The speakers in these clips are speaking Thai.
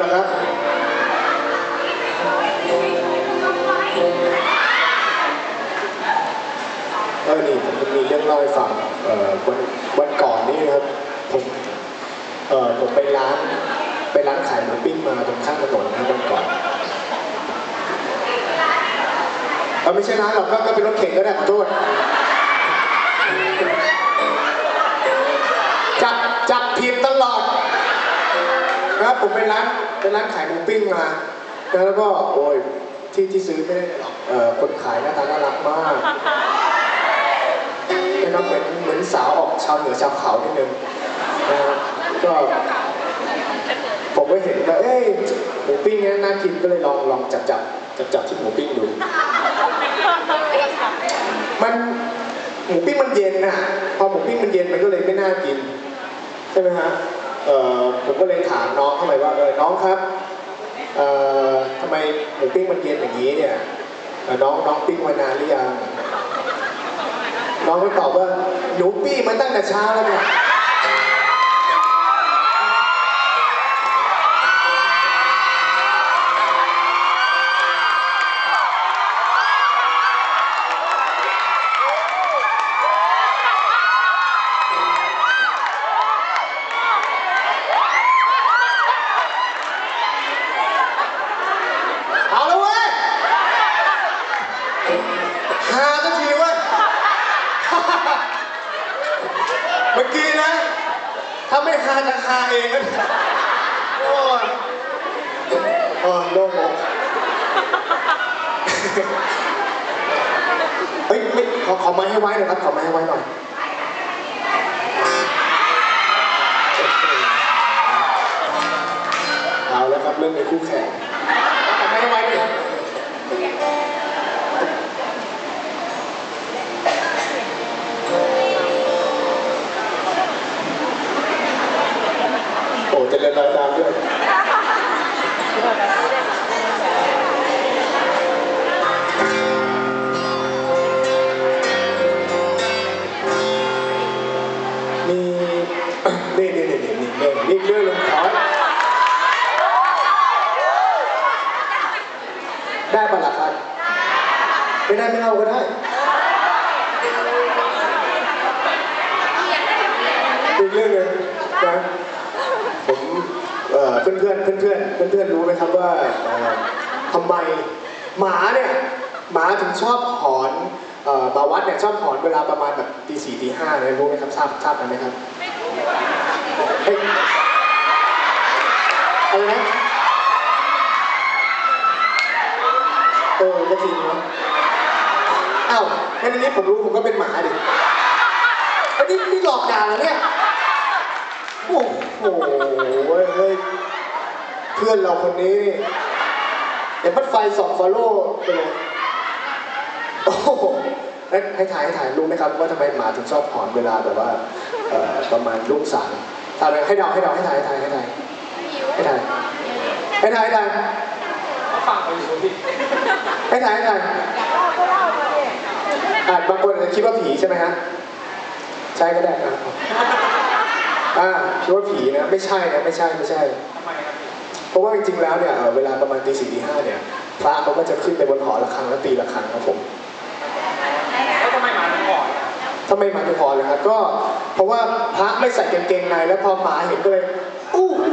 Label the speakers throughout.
Speaker 1: แนะครับเอนี่ผมมีเรื่องเล่าให้ฟังวันวันก่อนนี่นะครับผมผมไปร้านไปร้านขายหมูปิ้งมาตรงข้างถนนนะวันก่อนเออไม่ใช่ร้านหรอกก็เป็นรถเข็นก็ได้ขอโทษจับจับผิดตลอด ครับผมไปร้านไปร้านขายหมูปิ้งมา แล้วก็โอ้ยที่ที่ซื้อไม่ได้หรอกเอ่อคนขายหน้าตาน่ารักมากนะครับเหมือนเหมือนสาวออกชาวเหนือชาวเขานิดนึงนะครับก็ผมก็เห็นว่าเอ้ยหมูปิ้งเนี้ยน่ากินก็เลยลองลองจับจับจับจับที่หมูปิ้งดู มันหมูปิ้งมันเย็นนะพอหมูปิ้งมันเย็นมันก็เลยไม่น่ากิน ใช่ไหมฮะ ผมก็เลยถามน้องเข้าไปว่าเออน้องครับทำไมหมูปิ้งมันเย็นอย่างนี้เนี่ยน้องน้องปิ้งมานานหรือยังน้องก็ตอบว่าหนูปี้มาตั้งแต่เช้าแล้วเนี่ย หาสักทีเว้ย เมื่อกี้นะ ถ้าไม่ฮาจะฮาเองนะโอ้ยโอ้ยโล่งอกเฮ้ยไม่ขอขอไม้ให้ไว้หน่อยครับ ขอไม้ให้ไว้หน่อย เอาแล้วครับเรื่องในคู่แข่งขอไม้ให้ไว้ด้วย อ้จะเรียนรอยตามด้วยมีนี่นี่นี่นี่นี่นี่เรื่องหนึงขอได้ปะล่ะครับไม่ได้ไม่เอาก็ได้อีกเรื่องหนึงนะ ผมเอ่อเพื่อนเพื่อนเพื่อนเพื่อนเพื่อนเพื่อนรู้ไหมครับว่าเอ่อทำไมหมาเนี่ยหมาถึงชอบหอนเอ่อมาวัดเนี่ยชอบหอนเวลาประมาณแบบตีสี่ตีห้าเลยรู้ไหมครับทราบทราบกันไหมครับเฮ้อะไรนะเออก็จริงเนาะอ้าวงั้นอันนี้ผมรู้ผมก็เป็นหมาดิอันนี้นี่หลอกด่าเหรอเนี่ย โอ้โหเว้ยเฮ้ยเพื่อนเราคนนี้นี่เดี๋ยวพัดไฟส่องฟอลโล่ไปเลยโอ้โหให้ให้ถ่ายให้ถ่ายรู้ไหมครับว่าทำไมหมาถึงชอบหอนเวลาแบบว่าเอ่อประมาณรุ่งสางถ่ายเลยให้เดาให้เดาให้ถ่ายให้ถ่ายให้ถ่ายให้ถ่ายให้ถ่ายให้ถ่าย
Speaker 2: ฟังไปอยู่ที่
Speaker 1: ให้ถ่ายให้ถ่ายอ่าบางคนอาจจะคิดว่าผีใช่ไหมฮะใช่ก็ได้อะ อ่าคิดว่าผีนะไม่ใช่นะไม่ใช่ไม่ใช่
Speaker 2: ทำไมครับ
Speaker 1: เพราะว่าจริงๆแล้วเนี่ยเอ่อเวลาประมาณตีสี่ตีห้าเนี่ยพระเขาก็จะขึ้นไปบนหอระฆังแล้วตีระฆังครับผม
Speaker 2: แล้วทำไมหมาถึงก่อน
Speaker 1: ถ้าไม่มาถึงหอเลยครับก็เพราะว่าพระไม่ใส่กางเกงในแล้วพอหมาเห็นก็เลยอู้หู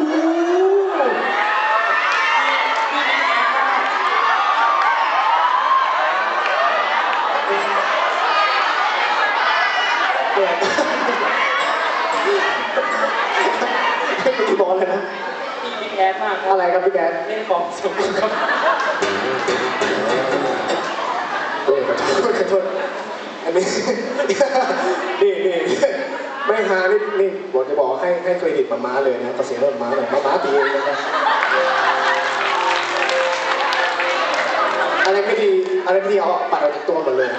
Speaker 1: เนี่ยพี่บอกเลยนะ
Speaker 2: พี่บิ๊กแอดมากครับ
Speaker 1: อะไรครับพี่แก
Speaker 2: เล่นของสูงครับ
Speaker 1: เออขอโทษขอโทษอันนี้นี่นี่ไม่ฮานี่นี่บอกจะบอกให้ให้เครดิตมาม้าเลยนะก็เสียงมาม้าหน่อยมาม้าตีเองนะครับอะไรไม่ดีอะไรไม่ดีเอาปัดออกจากตัวหมดเลย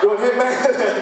Speaker 2: โดนให้แม่
Speaker 1: โยนให้แม่เลย